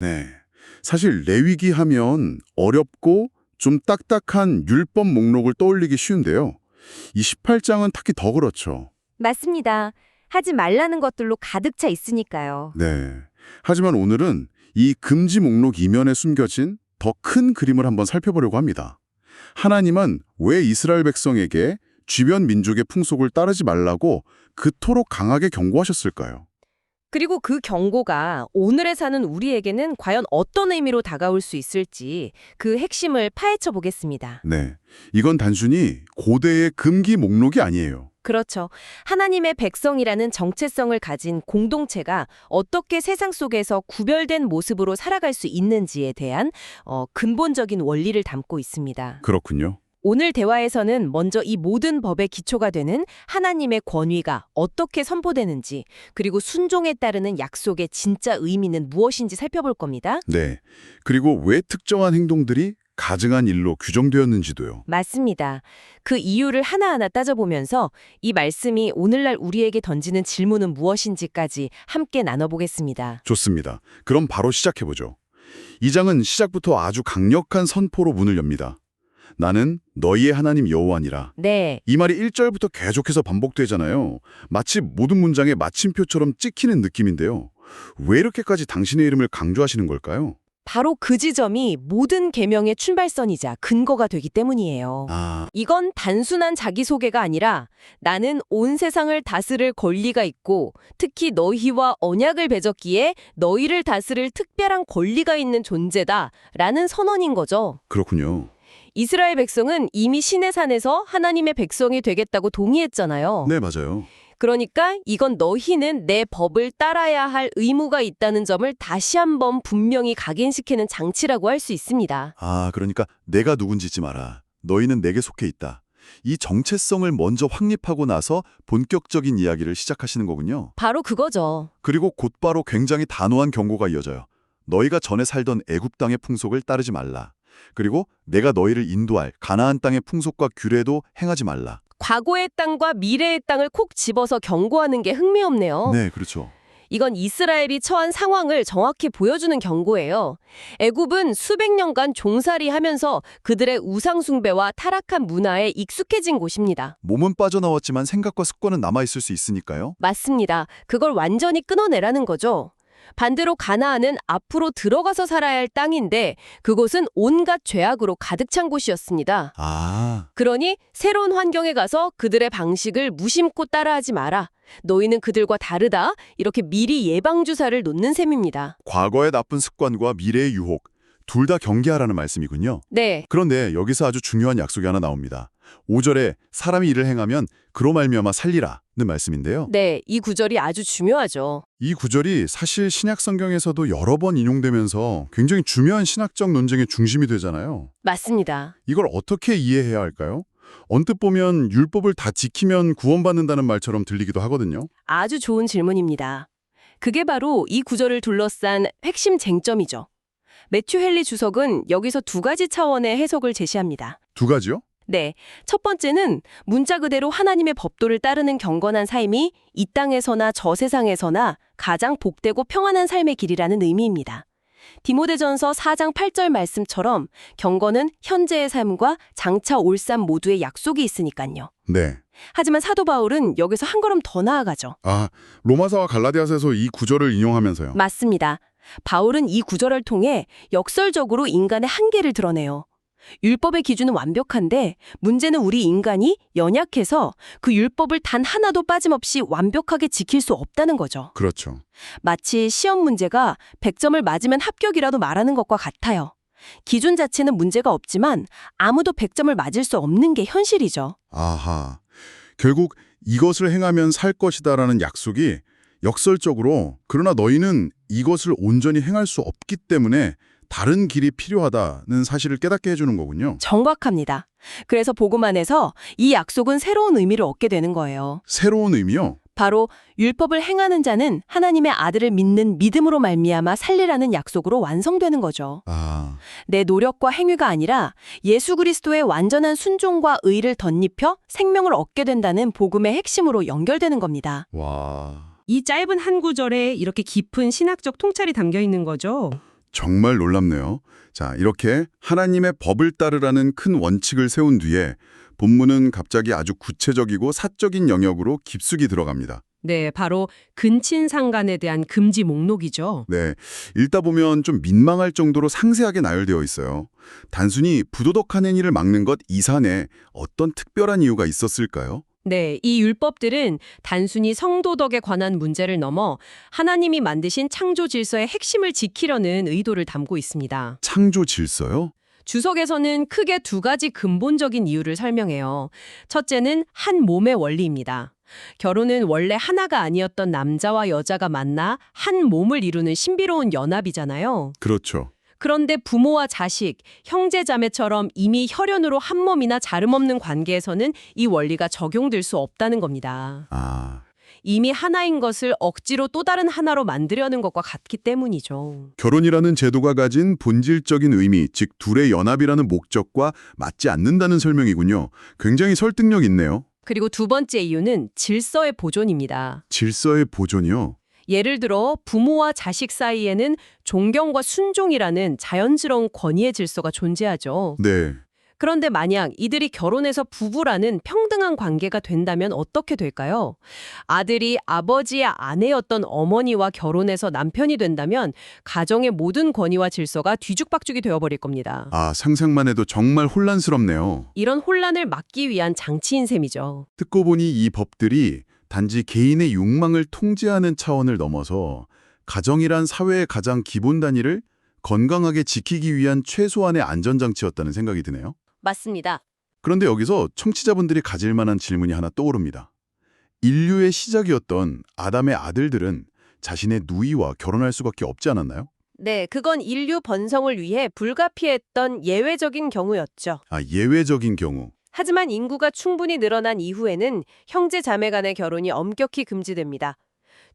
네. 사실 레위기 하면 어렵고 좀 딱딱한 율법 목록을 떠올리기 쉬운데요. 이 18장은 특히 더 그렇죠. 맞습니다. 하지 말라는 것들로 가득 차 있으니까요. 네. 하지만 오늘은 이 금지 목록 이면에 숨겨진 더 큰 그림을 한번 살펴보려고 합니다. 하나님은 왜 이스라엘 백성에게 주변 민족의 풍속을 따르지 말라고 그토록 강하게 경고하셨을까요? 그리고 그 경고가 오늘에 사는 우리에게는 과연 어떤 의미로 다가올 수 있을지 그 핵심을 파헤쳐 보겠습니다. 네. 이건 단순히 고대의 금기 목록이 아니에요. 그렇죠. 하나님의 백성이라는 정체성을 가진 공동체가 어떻게 세상 속에서 구별된 모습으로 살아갈 수 있는지에 대한 어, 근본적인 원리를 담고 있습니다. 그렇군요. 오늘 대화에서는 먼저 이 모든 법의 기초가 되는 하나님의 권위가 어떻게 선포되는지 그리고 순종에 따르는 약속의 진짜 의미는 무엇인지 살펴볼 겁니다. 네. 그리고 왜 특정한 행동들이 가증한 일로 규정되었는지도요. 맞습니다. 그 이유를 하나하나 따져보면서 이 말씀이 오늘날 우리에게 던지는 질문은 무엇인지까지 함께 나눠보겠습니다. 좋습니다. 그럼 바로 시작해보죠. 이 장은 시작부터 아주 강력한 선포로 문을 엽니다. 나는 너희의 하나님 여호와니라. 네, 이 말이 1절부터 계속해서 반복되잖아요. 마치 모든 문장의 마침표처럼 찍히는 느낌인데요. 왜 이렇게까지 당신의 이름을 강조하시는 걸까요? 바로 그 지점이 모든 계명의 출발선이자 근거가 되기 때문이에요. 아, 이건 단순한 자기소개가 아니라 나는 온 세상을 다스릴 권리가 있고 특히 너희와 언약을 맺었기에 너희를 다스릴 특별한 권리가 있는 존재다 라는 선언인 거죠. 그렇군요. 이스라엘 백성은 이미 신의 산에서 하나님의 백성이 되겠다고 동의했잖아요. 네, 맞아요. 그러니까 이건 너희는 내 법을 따라야 할 의무가 있다는 점을 다시 한번 분명히 각인시키는 장치라고 할 수 있습니다. 아, 그러니까 내가 누군지 잊지 마라. 너희는 내게 속해 있다. 이 정체성을 먼저 확립하고 나서 본격적인 이야기를 시작하시는 거군요. 바로 그거죠. 그리고 곧바로 굉장히 단호한 경고가 이어져요. 너희가 전에 살던 애굽 땅의 풍속을 따르지 말라. 그리고 내가 너희를 인도할 가나안 땅의 풍속과 규례도 행하지 말라. 과거의 땅과 미래의 땅을 콕 집어서 경고하는 게 흥미없네요. 네, 그렇죠. 이건 이스라엘이 처한 상황을 정확히 보여주는 경고예요. 애굽은 수백 년간 종살이 하면서 그들의 우상 숭배와 타락한 문화에 익숙해진 곳입니다. 몸은 빠져나왔지만 생각과 습관은 남아있을 수 있으니까요. 맞습니다. 그걸 완전히 끊어내라는 거죠. 반대로 가나안은 앞으로 들어가서 살아야 할 땅인데 그곳은 온갖 죄악으로 가득 찬 곳이었습니다. 아, 그러니 새로운 환경에 가서 그들의 방식을 무심코 따라하지 마라. 너희는 그들과 다르다. 이렇게 미리 예방주사를 놓는 셈입니다. 과거의 나쁜 습관과 미래의 유혹, 둘 다 경계하라는 말씀이군요. 네, 그런데 여기서 아주 중요한 약속이 하나 나옵니다. 5절에 사람이 일을 행하면 그로 말미암아 살리라는 말씀인데요. 네, 이 구절이 아주 중요하죠. 이 구절이 사실 신약 성경에서도 여러 번 인용되면서 굉장히 중요한 신학적 논쟁의 중심이 되잖아요. 맞습니다. 이걸 어떻게 이해해야 할까요? 언뜻 보면 율법을 다 지키면 구원받는다는 말처럼 들리기도 하거든요. 아주 좋은 질문입니다. 그게 바로 이 구절을 둘러싼 핵심 쟁점이죠. 매튜 헨리 주석은 여기서 두 가지 차원의 해석을 제시합니다. 두 가지요? 네. 첫 번째는 문자 그대로 하나님의 법도를 따르는 경건한 삶이 이 땅에서나 저 세상에서나 가장 복되고 평안한 삶의 길이라는 의미입니다. 디모데전서 4장 8절 말씀처럼 경건은 현재의 삶과 장차 올 삶 모두의 약속이 있으니까요. 네. 하지만 사도 바울은 여기서 한 걸음 더 나아가죠. 아, 로마서와 갈라디아서에서 이 구절을 인용하면서요. 맞습니다. 바울은 이 구절을 통해 역설적으로 인간의 한계를 드러내요. 율법의 기준은 완벽한데 문제는 우리 인간이 연약해서 그 율법을 단 하나도 빠짐없이 완벽하게 지킬 수 없다는 거죠. 그렇죠. 마치 시험 문제가 100점을 맞으면 합격이라도 말하는 것과 같아요. 기준 자체는 문제가 없지만 아무도 100점을 맞을 수 없는 게 현실이죠. 아하. 결국 이것을 행하면 살 것이다라는 약속이 역설적으로 그러나 너희는 이것을 온전히 행할 수 없기 때문에 다른 길이 필요하다는 사실을 깨닫게 해주는 거군요. 정확합니다. 그래서 복음 안에서 이 약속은 새로운 의미를 얻게 되는 거예요. 새로운 의미요? 바로 율법을 행하는 자는 하나님의 아들을 믿는 믿음으로 말미암아 살리라는 약속으로 완성되는 거죠. 아, 내 노력과 행위가 아니라 예수 그리스도의 완전한 순종과 의를 덧입혀 생명을 얻게 된다는 복음의 핵심으로 연결되는 겁니다. 와. 이 짧은 한 구절에 이렇게 깊은 신학적 통찰이 담겨 있는 거죠. 정말 놀랍네요. 자, 이렇게 하나님의 법을 따르라는 큰 원칙을 세운 뒤에 본문은 갑자기 아주 구체적이고 사적인 영역으로 깊숙이 들어갑니다. 네, 바로 근친상간에 대한 금지 목록이죠. 네, 읽다 보면 좀 민망할 정도로 상세하게 나열되어 있어요. 단순히 부도덕한 행위를 막는 것 이산에 어떤 특별한 이유가 있었을까요? 네, 이 율법들은 단순히 성도덕에 관한 문제를 넘어 하나님이 만드신 창조 질서의 핵심을 지키려는 의도를 담고 있습니다. 창조 질서요? 주석에서는 크게 두 가지 근본적인 이유를 설명해요. 첫째는 한 몸의 원리입니다. 결혼은 원래 하나가 아니었던 남자와 여자가 만나 한 몸을 이루는 신비로운 연합이잖아요. 그렇죠. 그런데 부모와 자식, 형제 자매처럼 이미 혈연으로 한 몸이나 자름없는 관계에서는 이 원리가 적용될 수 없다는 겁니다. 아, 이미 하나인 것을 억지로 또 다른 하나로 만들려는 것과 같기 때문이죠. 결혼이라는 제도가 가진 본질적인 의미, 즉 둘의 연합이라는 목적과 맞지 않는다는 설명이군요. 굉장히 설득력 있네요. 그리고 두 번째 이유는 질서의 보존입니다. 질서의 보존이요. 예를 들어 부모와 자식 사이에는 존경과 순종이라는 자연스러운 권위의 질서가 존재하죠. 네. 그런데 만약 이들이 결혼해서 부부라는 평등한 관계가 된다면 어떻게 될까요? 아들이 아버지의 아내였던 어머니와 결혼해서 남편이 된다면 가정의 모든 권위와 질서가 뒤죽박죽이 되어버릴 겁니다. 아, 상상만 해도 정말 혼란스럽네요. 이런 혼란을 막기 위한 장치인 셈이죠. 듣고 보니 이 법들이 단지 개인의 욕망을 통제하는 차원을 넘어서 가정이란 사회의 가장 기본 단위를 건강하게 지키기 위한 최소한의 안전장치였다는 생각이 드네요. 맞습니다. 그런데 여기서 청취자분들이 가질 만한 질문이 하나 떠오릅니다. 인류의 시작이었던 아담의 아들들은 자신의 누이와 결혼할 수밖에 없지 않았나요? 네, 그건 인류 번성을 위해 불가피했던 예외적인 경우였죠. 아, 예외적인 경우. 하지만 인구가 충분히 늘어난 이후에는 형제 자매 간의 결혼이 엄격히 금지됩니다.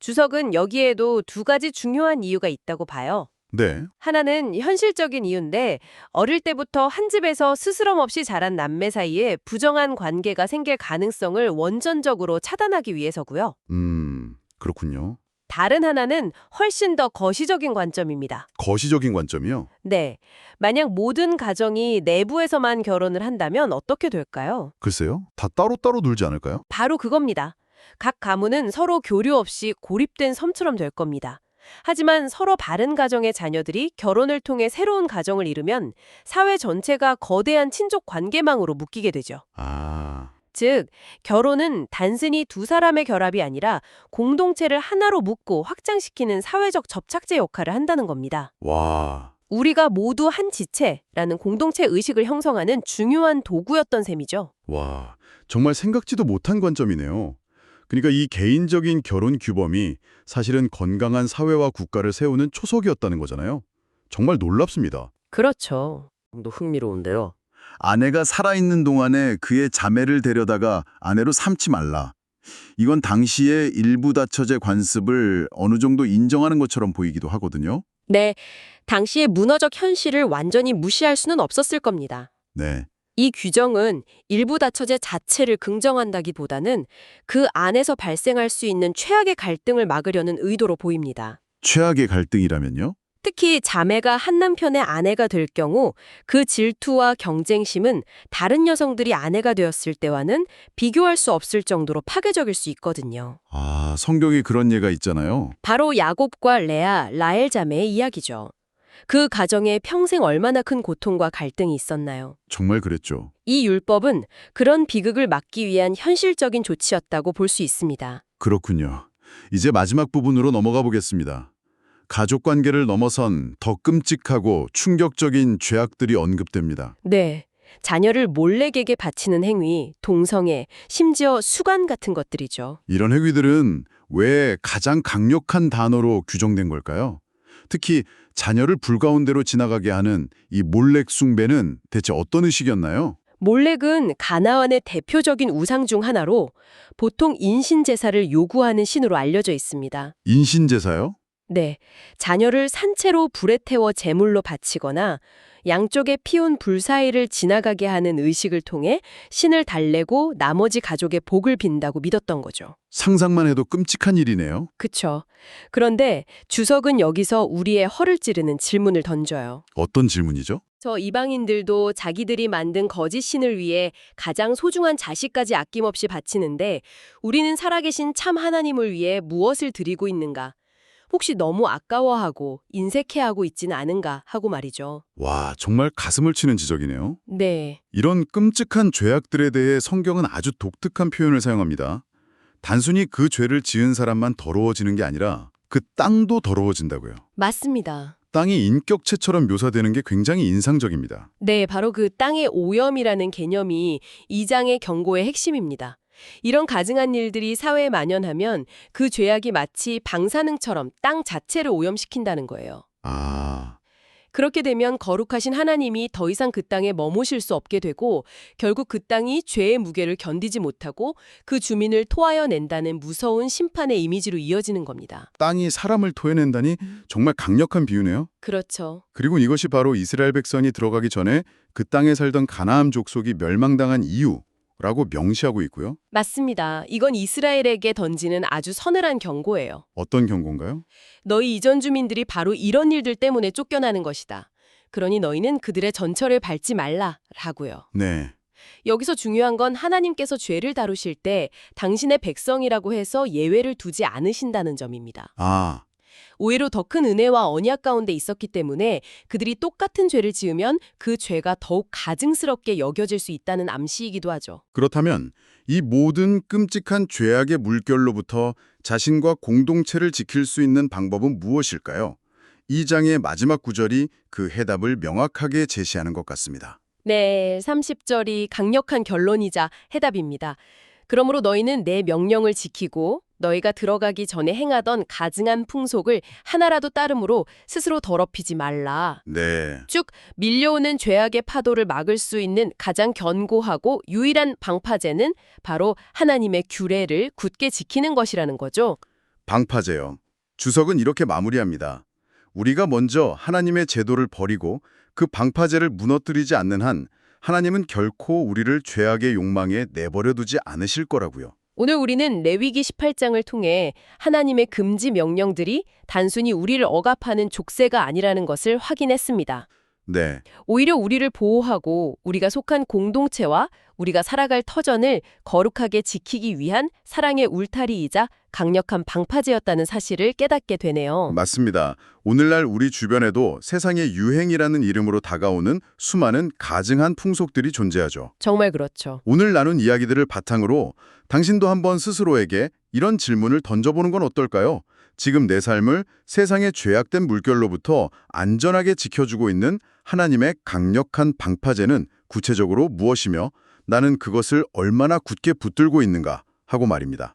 주석은 여기에도 두 가지 중요한 이유가 있다고 봐요. 네. 하나는 현실적인 이유인데 어릴 때부터 한 집에서 스스럼 없이 자란 남매 사이에 부정한 관계가 생길 가능성을 원전적으로 차단하기 위해서고요. 음, 그렇군요. 다른 하나는 훨씬 더 거시적인 관점입니다. 거시적인 관점이요? 네. 만약 모든 가정이 내부에서만 결혼을 한다면 어떻게 될까요? 글쎄요. 다 따로따로 놀지 않을까요? 바로 그겁니다. 각 가문은 서로 교류 없이 고립된 섬처럼 될 겁니다. 하지만 서로 바른 가정의 자녀들이 결혼을 통해 새로운 가정을 이루면 사회 전체가 거대한 친족 관계망으로 묶이게 되죠. 아, 즉, 결혼은 단순히 두 사람의 결합이 아니라 공동체를 하나로 묶고 확장시키는 사회적 접착제 역할을 한다는 겁니다. 와. 우리가 모두 한 지체라는 공동체 의식을 형성하는 중요한 도구였던 셈이죠. 와, 정말 생각지도 못한 관점이네요. 그러니까 이 개인적인 결혼 규범이 사실은 건강한 사회와 국가를 세우는 초석이었다는 거잖아요. 정말 놀랍습니다. 그렇죠. 도 흥미로운데요. 아내가 살아있는 동안에 그의 자매를 데려다가 아내로 삼지 말라. 이건 당시의 일부 다처제 관습을 어느 정도 인정하는 것처럼 보이기도 하거든요. 네, 당시의 문화적 현실을 완전히 무시할 수는 없었을 겁니다. 네. 이 규정은 일부 다처제 자체를 긍정한다기보다는 그 안에서 발생할 수 있는 최악의 갈등을 막으려는 의도로 보입니다. 최악의 갈등이라면요? 특히 자매가 한 남편의 아내가 될 경우 그 질투와 경쟁심은 다른 여성들이 아내가 되었을 때와는 비교할 수 없을 정도로 파괴적일 수 있거든요. 아, 성경에 그런 예가 있잖아요. 바로 야곱과 레아, 라엘 자매의 이야기죠. 그 가정에 평생 얼마나 큰 고통과 갈등이 있었나요? 정말 그랬죠. 이 율법은 그런 비극을 막기 위한 현실적인 조치였다고 볼 수 있습니다. 그렇군요. 이제 마지막 부분으로 넘어가 보겠습니다. 가족 관계를 넘어선 더 끔찍하고 충격적인 죄악들이 언급됩니다. 네. 자녀를 몰래에게 바치는 행위, 동성애, 심지어 수관 같은 것들이죠. 이런 행위들은 왜 가장 강력한 단어로 규정된 걸까요? 특히 자녀를 불가운데로 지나가게 하는 이 몰렉 숭배는 대체 어떤 의식이었나요? 몰렉은 가나안의 대표적인 우상 중 하나로 보통 인신 제사를 요구하는 신으로 알려져 있습니다. 인신제사요? 네, 자녀를 산채로 불에 태워 제물로 바치거나 양쪽에 피운 불 사이를 지나가게 하는 의식을 통해 신을 달래고 나머지 가족의 복을 빈다고 믿었던 거죠. 상상만 해도 끔찍한 일이네요. 그쵸. 그런데 주석은 여기서 우리의 허를 찌르는 질문을 던져요. 어떤 질문이죠? 저 이방인들도 자기들이 만든 거짓 신을 위해 가장 소중한 자식까지 아낌없이 바치는데 우리는 살아계신 참 하나님을 위해 무엇을 드리고 있는가? 혹시 너무 아까워하고 인색해하고 있지는 않은가 하고 말이죠. 와, 정말 가슴을 치는 지적이네요. 네. 이런 끔찍한 죄악들에 대해 성경은 아주 독특한 표현을 사용합니다. 단순히 그 죄를 지은 사람만 더러워지는 게 아니라 그 땅도 더러워진다고요. 맞습니다. 땅이 인격체처럼 묘사되는 게 굉장히 인상적입니다. 네, 바로 그 땅의 오염이라는 개념이 이 장의 경고의 핵심입니다. 이런 가증한 일들이 사회에 만연하면 그 죄악이 마치 방사능처럼 땅 자체를 오염시킨다는 거예요. 아, 그렇게 되면 거룩하신 하나님이 더 이상 그 땅에 머무실 수 없게 되고 결국 그 땅이 죄의 무게를 견디지 못하고 그 주민을 토하여 낸다는 무서운 심판의 이미지로 이어지는 겁니다. 땅이 사람을 토해낸다니 정말 강력한 비유네요. 그렇죠. 그리고 이것이 바로 이스라엘 백성이 들어가기 전에 그 땅에 살던 가나안 족속이 멸망당한 이유 라고 명시하고 있고요. 맞습니다. 이건 이스라엘에게 던지는 아주 서늘한 경고예요. 어떤 경고인가요? 너희 이전 주민들이 바로 이런 일들 때문에 쫓겨나는 것이다. 그러니 너희는 그들의 전철을 밟지 말라라고요. 네. 여기서 중요한 건 하나님께서 죄를 다루실 때 당신의 백성이라고 해서 예외를 두지 않으신다는 점입니다. 아, 오히려 더 큰 은혜와 언약 가운데 있었기 때문에 그들이 똑같은 죄를 지으면 그 죄가 더욱 가증스럽게 여겨질 수 있다는 암시이기도 하죠. 그렇다면 이 모든 끔찍한 죄악의 물결로부터 자신과 공동체를 지킬 수 있는 방법은 무엇일까요? 이 장의 마지막 구절이 그 해답을 명확하게 제시하는 것 같습니다. 네, 30절이 강력한 결론이자 해답입니다. 그러므로 너희는 내 명령을 지키고 너희가 들어가기 전에 행하던 가증한 풍속을 하나라도 따름으로 스스로 더럽히지 말라. 네. 쭉 밀려오는 죄악의 파도를 막을 수 있는 가장 견고하고 유일한 방파제는 바로 하나님의 규례를 굳게 지키는 것이라는 거죠. 방파제요. 주석은 이렇게 마무리합니다. 우리가 먼저 하나님의 제도를 버리고 그 방파제를 무너뜨리지 않는 한 하나님은 결코 우리를 죄악의 욕망에 내버려 두지 않으실 거라고요. 오늘 우리는 레위기 18장을 통해 하나님의 금지 명령들이 단순히 우리를 억압하는 족쇄가 아니라는 것을 확인했습니다. 네. 오히려 우리를 보호하고 우리가 속한 공동체와 우리가 살아갈 터전을 거룩하게 지키기 위한 사랑의 울타리이자 강력한 방파제였다는 사실을 깨닫게 되네요. 맞습니다. 오늘날 우리 주변에도 세상의 유행이라는 이름으로 다가오는 수많은 가증한 풍속들이 존재하죠. 정말 그렇죠. 오늘 나눈 이야기들을 바탕으로 당신도 한번 스스로에게 이런 질문을 던져보는 건 어떨까요? 지금 내 삶을 세상의 죄악된 물결로부터 안전하게 지켜주고 있는 하나님의 강력한 방파제는 구체적으로 무엇이며 나는 그것을 얼마나 굳게 붙들고 있는가 하고 말입니다.